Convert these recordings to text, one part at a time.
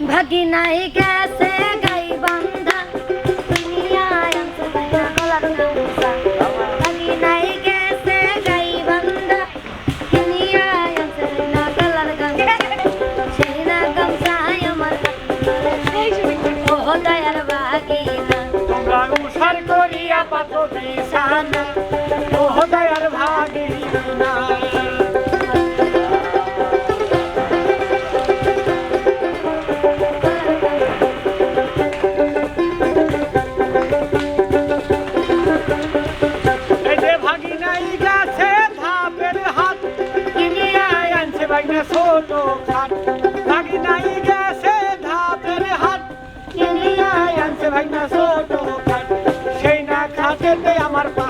ভাগিনাই গেছে গাই বান্ধা দুনিয়ায় আনছে ভাইয়া গলার গামছা ভাগিনাই গেছে গাই বান্ধা দুনিয়ায় আনছে না গলার গামছা সেই না গামছায় আমার ও দয়ার ভাগিনা তোমরা উসার করিয়া পাত বিছানা ছোট খাট ভাগিনাই গাছে ধাপের হাত। কিনিয়া আনছে ভাগিনা ছোট খাট সেই না খাটেতে আমার পাশায়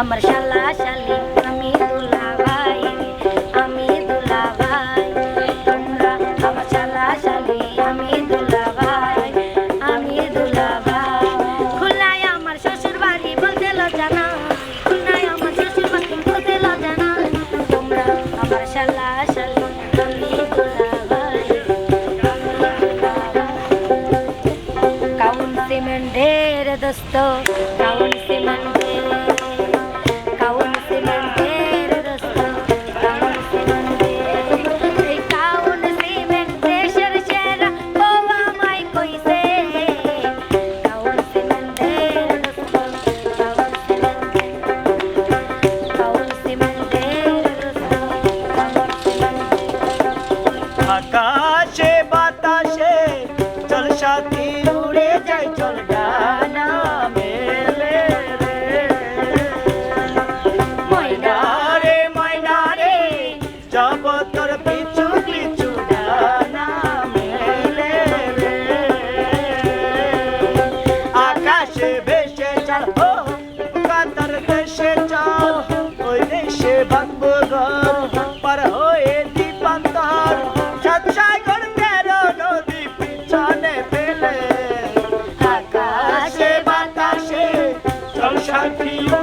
আমার শালা শালি, আমি দুলা ভাই আমি দুলা ভাই তোমরা আমার শালা শালি, আমি দুলা ভাই আমি দুলা ভাই খুলনায় আমার শ্বশুর বাড়ি বলতে লজ্জা না খুলনায় আমার শ্বশুর বাড়ি বলতে লজ্জা না তোমরা আমার শালা শালি, আমি দুলা ভাই কাউন সিমেন্টের দোস্ত কাউন চল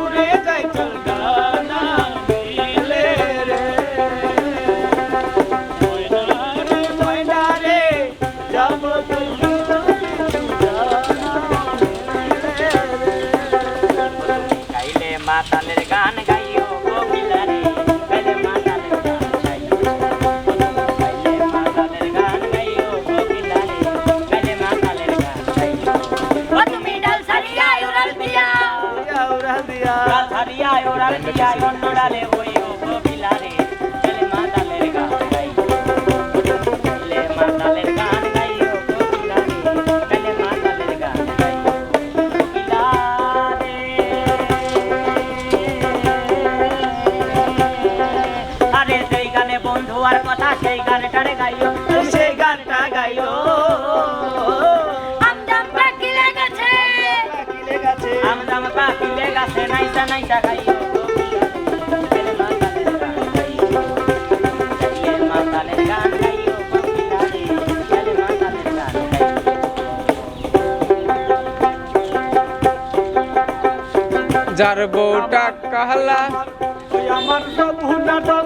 ওড়াল দিয়া ডালে মাতালের গান মাতালের গান মাতালের গান আরে সেই গানে বন্ধু আর কথা সেই গানটারে গাইও সেই গানটা গাইও। আমদাম পাকিলে গেছে। গাছে নাইসা নাইসা গাইও। যার বউটা কাহলা আমার প্রভু নাটক